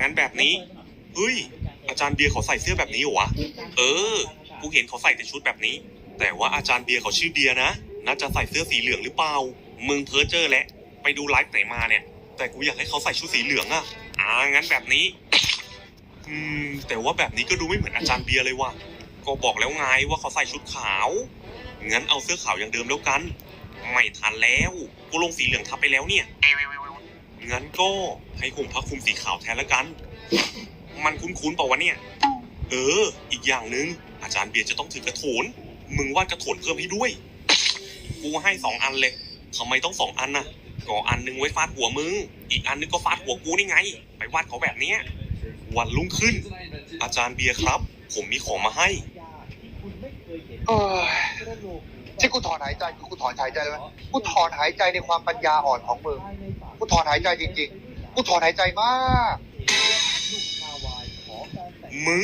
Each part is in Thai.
งั้นแบบนี้เฮ้ยอาจารย์เบียร์เขาใส่เสื้อแบบนี้เหรอวะเออกูเห็นเขาใส่แต่ชุดแบบนี้ แต่ว่าอาจารย์เบียร์เขาชื่อเบียร์นะน่าจะใส่เสื้อสีเหลืองหรือเปล่ามึงเพ้อเจอแหละไปดูไลฟ์ไหนมาเนี่ย แต่กูอยากให้เขาใส่ชุดสีเหลืองอะอ่างั้นแบบนี้ อืม แต่ว่าแบบนี้ก็ดูไม่เหมือนอาจารย์เบียร์เลยว่ะก็บอกแล้วไงว่าเขาใส่ชุดขาวงั้นเอาเสื้อขาวอย่างเดิมแล้วกัน ไม่ทันแล้ว กูลงสีเหลืองทับไปแล้วเนี่ย งั้นก็ให้ห่มผ้าคลุมสีขาวแทนละกัน มันคุ้นๆเปล่าวะเนี่ย เออ อีกอย่างหนึ่งอาจารย์เบียร์จะต้องถือกระโถน มึงวาดกระโถนเพิ่มให้ด้วย กูให้สองอันเลยทำไมต้องสองอันน่ะก็อันหนึงไว้ฟาดหัวมึง อีกอันนึงก็ฟาดหัวกูนี่ไง ไปวาดเขาแบบเนี้ยวันรุ่งขึ้น อาจารย์เบียร์ครับ ผมมีของมาให้เอ้ยที่กูถอนหายใจคือกูถอนหายใจเลยไหมกูถอนหายใจในความปัญญาอ่อนของมึง กูถอนหายใจจริงๆกูถอนหายใจมาก มึง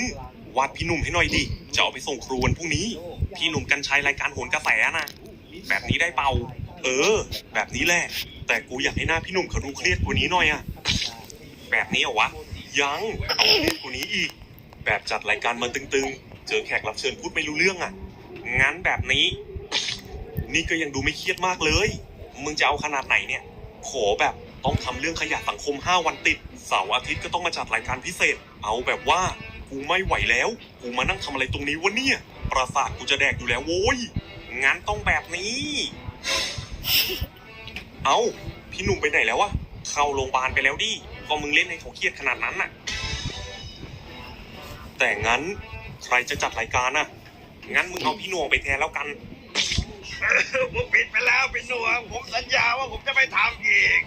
วาดพี่หนุ่มให้หน่อยดิ จะเอาไปส่งครูวันพรุ่งนี้ พี่หนุ่มกันชัยรายการโหนกระแสนะแบบนี้ได้เปล่า เออ แบบนี้แหละ แต่กูอยากให้หน้าพี่หนุ่มเขาดูเครียดกว่านี้หน่อยอะแบบนี้เหรอวะ ยังเอาเครียดกว่านี้อีก แบบจัดรายการมันตึงๆ เจอแขกรับเชิญพูดไม่รู้เรื่องอะงั้นแบบนี้ นี่ก็ยังดูไม่เครียดมากเลย มึงจะเอาขนาดไหนเนี่ย ขอแบบต้องทำเรื่องขยะสังคม 5 วันติด เสาร์อาทิตย์ก็ต้องมาจัดรายการพิเศษ เอาแบบว่ากูไม่ไหวแล้ว กูมานั่งทำอะไรตรงนี้วะเนี่ย ประสาทกูจะแดกอยู่แล้วโว้ย งั้นต้องแบบนี้ เอาพี่หนุ่มไปไหนแล้ววะ เข้าโรงพยาบาลไปแล้วดิ ก็มึงเล่นให้เขาเครียดขนาดนั้นน่ะ แต่งั้นใครจะจัดรายการน่ะ งั้นมึงเอาพี่หน่วไปแทนแล้วกัน ผมผิดไปแล้วเป็นหน่วผมสัญญาว่าผมจะไม่ทำอีก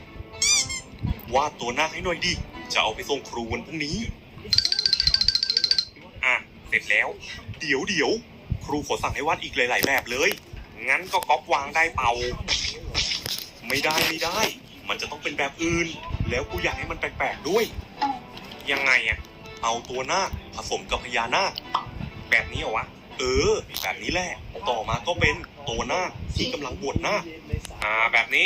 วาดตัวหน้าให้หน่อยดิ จะเอาไปส่งครูวันพรุ่งนี้ อะ เสร็จแล้ว เดี๋ยวเดี๋ยว ครูขอสั่งให้วาดอีกหลาย ๆ แบบเลย งั้นก็ก๊อปวางได้เปล่า ไม่ได้ไม่ได้ มันจะต้องเป็นแบบอื่น แล้วกูอยากให้มันแปลกๆด้วย ยังไงอะเอาตัวหน้าคผสมกับพญานาคแบบนี้เหรอวะ เออ แบบนี้แหละ ต่อมาก็เป็น ตัวหน้าคที่กำลังบวชหน้าคอ่าแบบนี้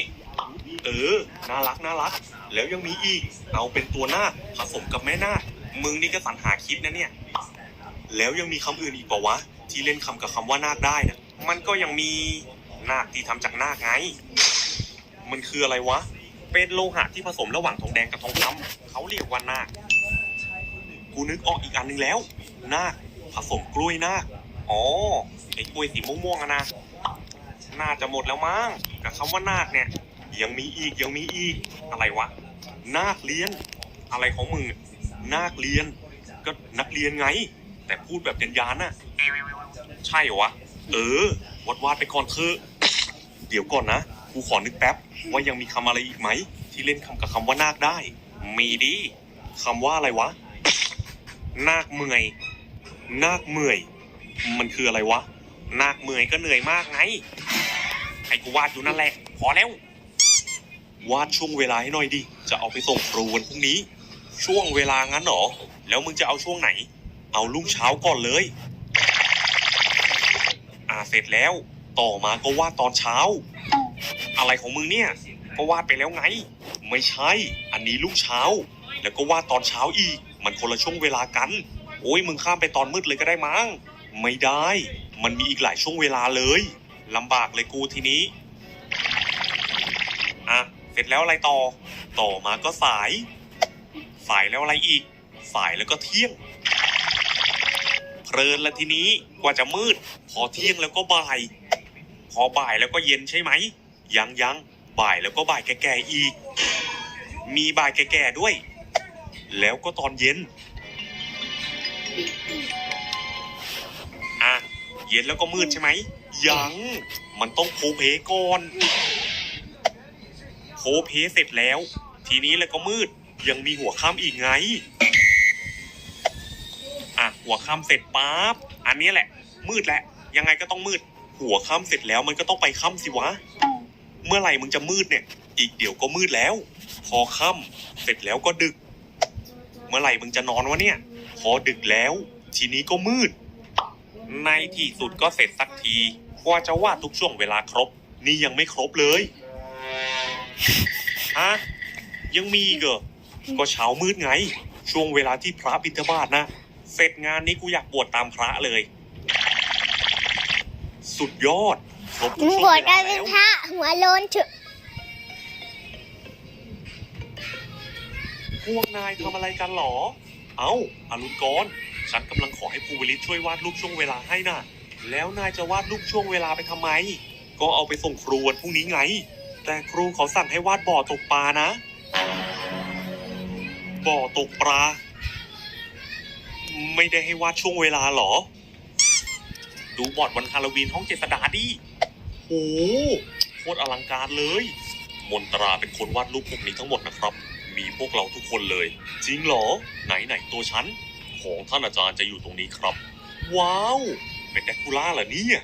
เออ น่ารักน่ารัก แล้วยังมีอีก เอาเป็นตัวหน้าคผสมกับแม่นาคมึงนี่ก็สรรหาคิดนะเนี่ย แล้วยังมีคำอื่นอีกเปล่าวะ ที่เล่นคำกับคำว่านาคได้นะ มันก็ยังมีนาคที่ทำจากนาคไง มันคืออะไรวะ เป็นโลหะที่ผสมระหว่างทองแดงกับทองคำเขาเรียกว่านาคกูนึกออกอีกอันหนึงแล้ว นาคผสมกล้วยนาคอ๋อไอ้กล้วยสีม่วงๆอะนะ น่าจะหมดแล้วมั้งกับคำว่านาคเนี่ย ยังมีอีกยังมีอีกอะไรวะ นาคเรียน อะไรของมึงนาคเรียน ก็นักเรียนไง แต่พูดแบบยันยานน่ะ ใช่เหรอวะ เออวาดวาดไปก่อนเถอะเดี๋ยวก่อนนะกูขอนึกแป๊บ ว่ายังมีคำอะไรอีกไหม ที่เล่นคำกับคำว่านาคได้ มีดิคำว่าอะไรวะ นาคเมื่อย นาคเมื่อย มันคืออะไรวะ นาคเมื่อยก็เหนื่อยมากไง ให้กูวาดอยู่นั่นแหละ พอแล้ว วาดช่วงเวลาให้หน่อยดิ จะเอาไปส่งครูวันพรุ่งนี้ ช่วงเวลางั้นเหรอ แล้วมึงจะเอาช่วงไหน เอารุ่งเช้าก่อนเลย อ่าเสร็จแล้ว ต่อมาก็วาดตอนเช้า อะไรของมึงเนี่ย ก็วาดไปแล้วไง ไม่ใช่ อันนี้รุ่งเช้า แล้วก็วาดตอนเช้าอีก มันคนละช่วงเวลากัน โอ้ยมึงข้ามไปตอนมืดเลยก็ได้มั้ง ไม่ได้ มันมีอีกหลายช่วงเวลาเลย ลำบากเลยกูทีนี้ อะ เสร็จแล้วอะไรต่อ ต่อมาก็สาย สายแล้วอะไรอีก สายแล้วก็เที่ยง เพลินละทีนี้กว่าจะมืด พอเที่ยงแล้วก็บ่าย พอบ่ายแล้วก็เย็นใช่ไหม ยังยังบ่ายแล้วก็บ่ายแก่ๆอีก มีบ่ายแก่ๆด้วย แล้วก็ตอนเย็น อะ เย็นแล้วก็มืดใช่ไหม ยังมันต้องโพเพก่อนโพเพเสร็จแล้ว ทีนี้แล้วก็มืดยังมีหัวค่ำอีกไง อะหัวค่ำเสร็จปั๊บอันนี้แหละ มืดแหละยังไงก็ต้องมืด หัวค่ำเสร็จแล้วมันก็ต้องไปค่ำสิวะ เมื่อไหร่มึงจะมืดเนี่ย อีกเดี๋ยวก็มืดแล้ว พอค่ำเสร็จแล้วก็ดึก เมื่อไหร่มึงจะนอนวะเนี่ย พอดึกแล้ว ทีนี้ก็มืด ในที่สุดก็เสร็จสักที กว่าจะวาดทุกช่วงเวลาครบ นี่ยังไม่ครบเลย ฮะ ยังมีอีกเหรอก็เช้ามืดไง ช่วงเวลาที่พระบิณฑบาตนะ เสร็จงานนี้กูอยากบวชตามพระเลย สุดยอดครบทุมึกงช่วงบวชเวกัลานเป็แล้นว พระหัวโลนเถอะพวกนายทำอะไรกันหรอ เอ้าอารุณกรฉันกำลังขอให้ภูวิลิตช่วยวาดรูปช่วงเวลาให้น่ะ แล้วนายจะวาดรูปช่วงเวลาไปทำไม ก็เอาไปส่งครูวันพรุ่งนี้ไง แต่ครูเขาสั่งให้วาดบ่อตกปลานะ บ่อตกปลา ไม่ได้ให้วาดช่วงเวลาหรอ ดูบอร์ดวันฮาโลวีนห้องเจษดาดิโอ้โหโคตรอลังการเลย มนตราเป็นคนวาดรูปพวกนี้ทั้งหมดนะครับ มีพวกเราทุกคนเลย จริงเหรอ ไหนไหนตัวฉัน ของท่านอาจารย์จะอยู่ตรงนี้ครับ ว้าว เป็นแดกคูล่าเหรอเนี่ย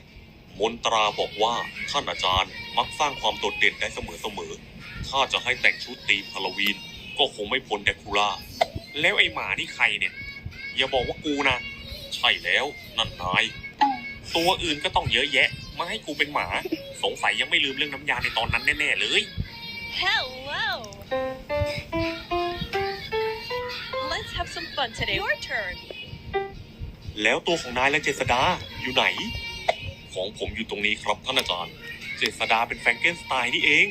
มนตราบอกว่าท่านอาจารย์มักสร้างความโดดเด่นได้เสมอเสมอๆถ้าจะให้แต่งชุดธีมฮาโลวีนก็คงไม่พ้นแดกคูล่า แล้วไอหมานี่ใครเนี่ย อย่าบอกว่ากูนะ ใช่แล้วนั่นนาย ตัวอื่นก็ต้องเยอะแยะ มาให้กูเป็นหมา สงสัยยังไม่ลืมเรื่องน้ำยาในตอนนั้นแน่ๆเลย Hello. Let's have some fun today. Your turn. แล้วตัวของนายและเจษดาอยู่ไหน ของผมอยู่ตรงนี้ครับท่านอาจารย์ เจษดาเป็นแฟรงเกนสไตน์นี่เอง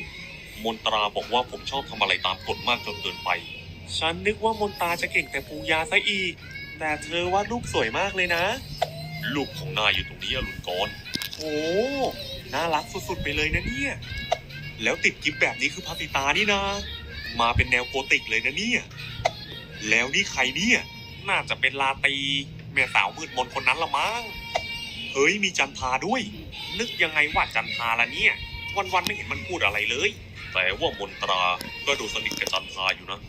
มนตราบอกว่าผมชอบทำอะไรตามกฎมากจนเกินไป ฉันนึกว่ามนตราจะเก่งแต่ปูยาซะอีก แต่เธอวาดรูปสวยมากเลยนะรูปของนายอยู่ตรงนี้อรุณกรโอ้น่ารักสุดๆไปเลยนะเนี่ย แล้วติดกิฟแบบนี้คือพาติตานี่นะมาเป็นแนวโกติกเลยนะเนี่ย แล้วนี่ใครเนี่ย น่าจะเป็นลาตี แม่สาวมืดมนคนนั้นละมั้ง เฮ้ยมีจันทาด้วย นึกยังไงว่าจันทาละเนี่ย วันๆไม่เห็นมันพูดอะไรเลย แต่ว่ามนตราก็ดูสนิทกับจันทาอยู่นะ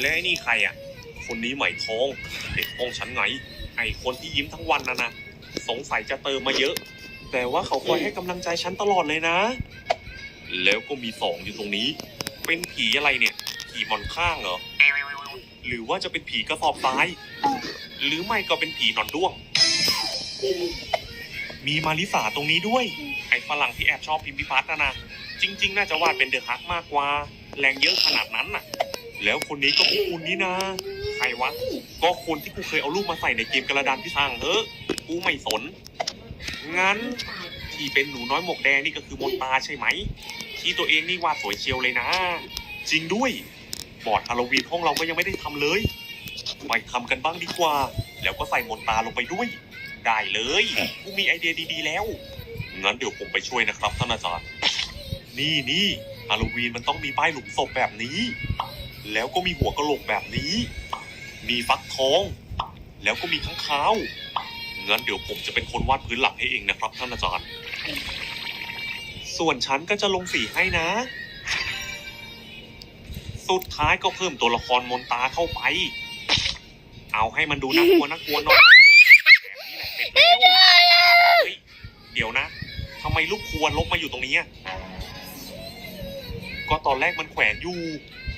และนี่ใครอะ คนนี้ใหม่ทองเด็กห้องฉันไงไอคนที่ยิ้มทั้งวันนะนะสงสัยจะเติมมาเยอะ แต่ว่าเขาคอยให้กำลังใจฉันตลอดเลยนะ แล้วก็มีสองอยู่ตรงนี้ เป็นผีอะไรเนี่ย ผีหมอนข้างเหรอ หรือว่าจะเป็นผีกระสอบทราย หรือไม่ก็เป็นผีหนอนด้วง มีมาริสาตรงนี้ด้วย ไอ้ฝรั่งที่แอบชอบพิมพิพัฒน์นะนะ จริง ๆ น่าจะวาดเป็นเดอะฮักมากกว่า แรงเยอะขนาดนั้นน่ะ แล้วคนนี้ก็คุณนี่นะ ใครวะ ก็คนที่กูเคยเอารูปมาใส่ในเกมกระดานพี่ช่างเฮ้อกูไม่สน งั้นที่เป็นหนูน้อยหมวกแดงนี่ก็คือมนตาใช่ไหม ที่ตัวเองนี่วาดสวยเชียวเลยนะ จริงด้วย บอร์ดฮาโลวีนห้องเราก็ยังไม่ได้ทำเลย ไปทำกันบ้างดีกว่า แล้วก็ใส่มนตาลงไปด้วย ได้เลยกูมีไอเดียดีๆแล้ว งั้นเดี๋ยวผมไปช่วยนะครับท่านอาจารย์ นี่นี่ฮาโลวีนมันต้องมีป้ายหลุมศพแบบนี้ แล้วก็มีหัวกะโหลกแบบนี้ มีฟักทอง แล้วก็มีข้างคาวงั้นเดี๋ยวผมจะเป็นคนวาดพื้นหลังให้เองนะครับท่านอาจารย์ ส่วนฉันก็จะลงสีให้นะ สุดท้ายก็เพิ่มตัวละครมนตาเข้าไป เอาให้มันดูน่ากลัวน่ากลัวหน่อยแบบนี้แหละเสร็จแล้วเฮ้ยเดี๋ยวนะทำไมลูกครัวลบมาอยู่ตรงนี้อะก็ตอนแรกมันแขวนอยู่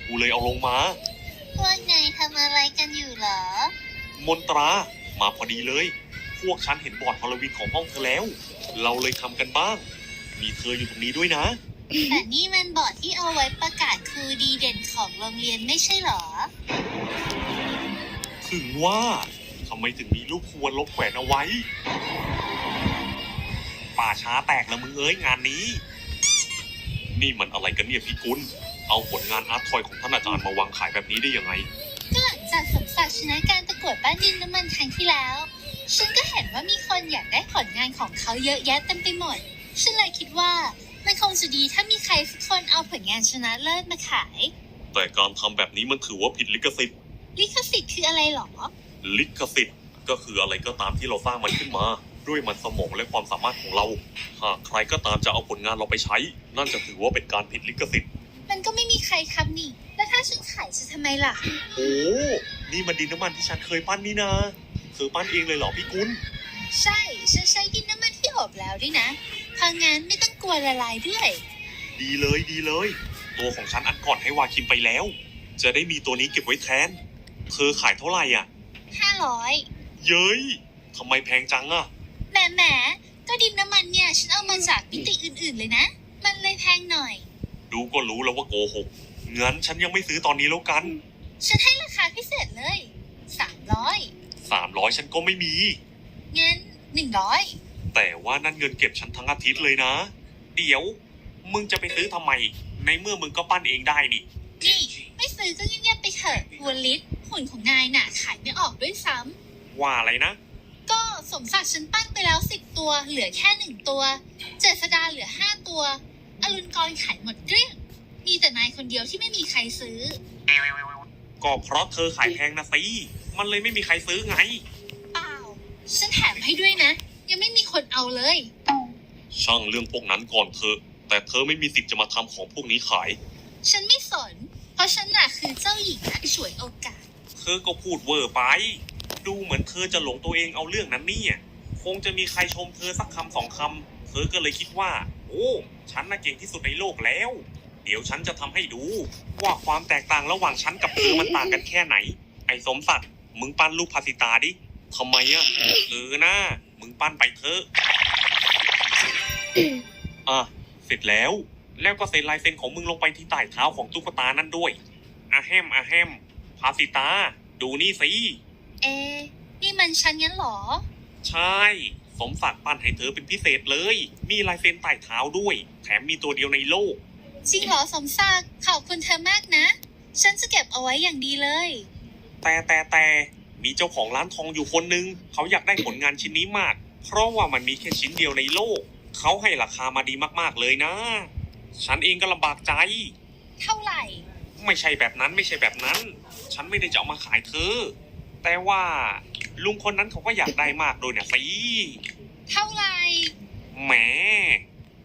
กูเลยเอาลงมา พวกนายทำอะไรกันอยู่เหรอ มนตรามาพอดีเลย พวกฉันเห็นบอร์ดฮาโลวีนของห้องเธอแล้ว เราเลยทำกันบ้าง มีเธออยู่ตรงนี้ด้วยนะ แต่นี่มันบอร์ดที่เอาไว้ประกาศครูดีเด่นของโรงเรียนไม่ใช่เหรอ ถึงว่าทำไมถึงมีลูกควรลบแขวนเอาไว้ ป่าช้าแตกแล้วมึงเอ้ยงานนี้ นี่มันอะไรกันเนี่ยพี่กุลเอาผลงานอาร์ตทอยของท่านอาจารย์มาวางขายแบบนี้ได้ยังไง ก็หลังจากสมศักดิ์ชนะการประกวดบ้านดินน้ำมันครั้งที่แล้ว ฉันก็เห็นว่ามีคนอยากได้ผลงานของเขาเยอะแยะเต็มไปหมด ฉันเลยคิดว่ามันคงจะดีถ้ามีใครสักคนเอาผลงานชนะเลิศมาขาย แต่การทำแบบนี้มันถือว่าผิดลิขสิทธิ์ ลิขสิทธิ์คืออะไรหรอ ลิขสิทธิ์ก็คืออะไรก็ตามที่เราสร้างมันขึ้นมา ด้วยมันสมองและความสามารถของเรา หากใครก็ตามจะเอาผลงานเราไปใช้ นั่นจะถือว่าเป็นการผิดลิขสิทธิ์มันก็ไม่มีใครทำนี่ แล้วถ้าฉันขายจะทำไมล่ะ โอ้นี่มันดินน้ำมันที่ฉันเคยปั้นนี่นะเธอปั้นเองเลยเหรอพี่กุลใช่ ฉันใช้ดินน้ำมันที่อบแล้วด้วยนะเพราะงั้นไม่ต้องกลัวละลายด้วย ดีเลยดีเลย ตัวของฉันอันก่อนให้วาคิมไปแล้ว จะได้มีตัวนี้เก็บไว้แทน เธอขายเท่าไหร่อะ500เย้ยทำไมแพงจังอะ แหมแหมก็ดินน้ำมันเนี่ย ฉันเอามาจากมิติอื่นๆเลยนะ มันเลยแพงหน่อย ดูก็รู้แล้วว่าโกหกงั้นฉันยังไม่ซื้อตอนนี้แล้วกันฉันให้ราคาพิเศษเลยฉันก็ไม่มี งั้นหนึ่งร้อยแต่ว่านั่นเงินเก็บฉันทั้งอาทิตย์เลยนะ เดี๋ยว มึงจะไปซื้อทำไม ในเมื่อมึงก็ปั้นเองได้นี่ นี่ ไม่ซื้อก็เงียบๆไปเถอะวัวลิศ หุ่นของนายน่ะขายไม่ออกด้วยซ้ำ ว่าอะไรนะ ก็สมศักดิ์ฉันปั้นไปแล้วสิบตัว เหลือแค่หนึ่งตัว เจษดาเหลือห้าตัว อรุณกรขายหมดเกลี้ยง มีแต่นายคนเดียวที่ไม่มีใครซื้อ ก็เพราะเธอขายแพงนะสิมันเลยไม่มีใครซื้อไง เปล่า ฉันแถมให้ด้วยนะ ยังไม่มีคนเอาเลย ช่างเรื่องพวกนั้นก่อนเธอะแต่เธอไม่มีสิทธิ์จะมาทำของพวกนี้ขาย ฉันไม่สน เพราะฉันน่ะคือเจ้าหญิงนักฉวยโอกาส เธอก็พูดเวอร์ไป ดูเหมือนเธอจะหลงตัวเองเอาเรื่องนั้นเนี่ย คงจะมีใครชมเธอสักคำสองคำ เธอก็เลยคิดว่า โอ้ ฉันน่ะเก่งที่สุดในโลกแล้ว เดี๋ยวฉันจะทำให้ดู ว่าความแตกต่างระหว่างฉันกับเธอมันต่างกันแค่ไหน ไอ้สมศักดิ์ มึงปั้นรูปภาสิตาดิทำไมอะเออนะมึงปั้นไปเถอะ อะ เสร็จแล้ว แล้วก็เซ็นลายเซ็นของมึงลงไปที่ใต้เท้าของตุ๊กตานั่นด้วยอะแฮมอะแฮม ภาสิตา ดูนี่สิ เอ๊ะนี่มันฉันงั้นเหรอ ใช่ สมศักดิ์ปั้นให้เธอเป็นพิเศษเลย มีลายเซ็นใต้เท้าด้วย แถมมีตัวเดียวในโลก จริงเหรอสมศักดิ์ขอบคุณเธอมากนะ ฉันจะเก็บเอาไว้อย่างดีเลย แต่แต่แต่มีเจ้าของร้านทองอยู่คนหนึ่งเขาอยากได้ผลงานชิ้นนี้มาก เพราะว่ามันมีแค่ชิ้นเดียวในโลก เขาให้ราคามาดีมากๆเลยนะ ฉันเองก็ลำบากใจ เท่าไหร่ ไม่ใช่แบบนั้นไม่ใช่แบบนั้น ฉันไม่ได้จะเอามาขายเธอ แต่ว่าลุงคนนั้นเขาก็อยากได้มากโดยเนี่ยสิเท่าไหร่ แหม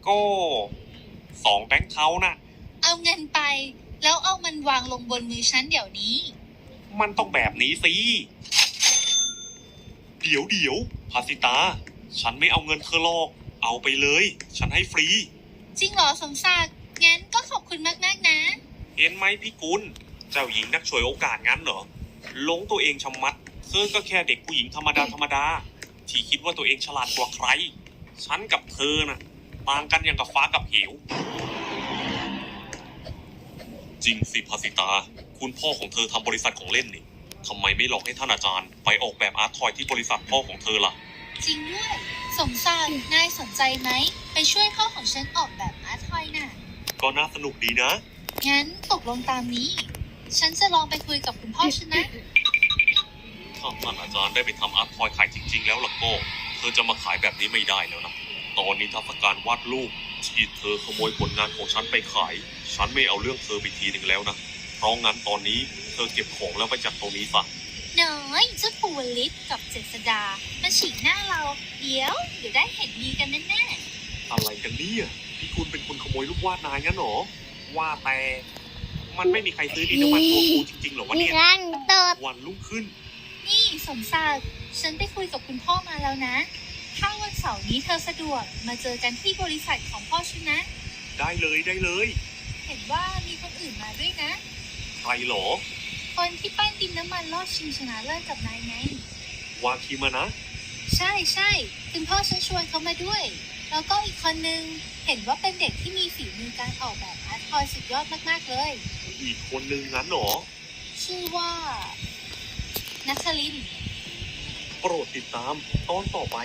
ก็สองแบงค์เทานะเอาเงินไป แล้วเอามันวางลงบนมือฉันเดี๋ยวนี้ มันต้องแบบนี้สิเดี๋ยวเดี๋ยวพาสิตา ฉันไม่เอาเงินเธอหรอก เอาไปเลย ฉันให้ฟรี จริงเหรอสมศักดิ์งั้นก็ขอบคุณมากๆนะ เห็นไหมพี่กุลเจ้าหญิงนักฉวยโอกาสงั้นเหรอหลงตัวเองชะมัดเธอก็แค่เด็กผู้หญิงธรรมดาธรรมดา ที่คิดว่าตัวเองฉลาดกว่าใคร ฉันกับเธอน่ะต่างกันอย่างกับฟ้ากับเหว จริงสิพาสิตา คุณพ่อของเธอทำบริษัทของเล่นนี่ทำไมไม่หลอกให้ท่านอาจารย์ ไปออกแบบอาร์ตทอยที่บริษัทพ่อของเธอล่ะ จริงด้วย สมศักดิ์นายสนใจไหม ไปช่วยพ่อของฉันออกแบบอาร์ตทอยน่ะ ก็น่าสนุกดีนะ งั้นตกลงตามนี้ ฉันจะลองไปคุยกับคุณพ่อฉันนะ ถ้าท่านอาจารย์ได้ไปทำอาร์ตทอยขายจริง ๆ แล้วล่ะก็เธอจะมาขายแบบนี้ไม่ได้แล้วนะ ตอนนี้ทัศการวาดรูปที่เธอขโมยผลงานของฉันไปขาย ฉันไม่เอาเรื่องเธอไปทีหนึ่งแล้วนะ เพราะงั้นตอนนี้เธอเก็บของแล้วไปจากตรงนี้ซะน้อยเจ้าปูวลิศกับเจษดามาฉีกหน้าเรา เดี๋ยวเดี๋ยวได้เห็นดีกันแน่อะไรกันเนี่ยพี่คุณเป็นคนขโมยรูปวาดนายงั้นเหรอ ว่าแต่มันไม่มีใครซื้อดินน้ำมันตัวกูจริงๆเหรอวะเนี่ยวันรุ่งขึ้นๆนี่สมศักดิ์ฉันไปคุยกับคุณพ่อมาแล้วนะ ถ้าวันเสาร์นี้เธอสะดวกมาเจอกันที่บริษัทของพ่อฉันนะ ได้เลยได้เลย เห็นว่ามีคนอื่นมาด้วยนะ ใครเหรอ คนที่ปั้นดินน้ำมันรอบชิงชนะเลิศกับนายไง วาคิมานะ ใช่ใช่คุณพ่อฉันชวนเขามาด้วย แล้วก็อีกคนนึง เห็นว่าเป็นเด็กที่มีฝีมือการออกแบบ อาร์ตทอยสุดยอดมากๆเลย อีกคนนึงงั้นเหรอ ชื่อว่านัทลิน โปรดติดตามตอนต่อไป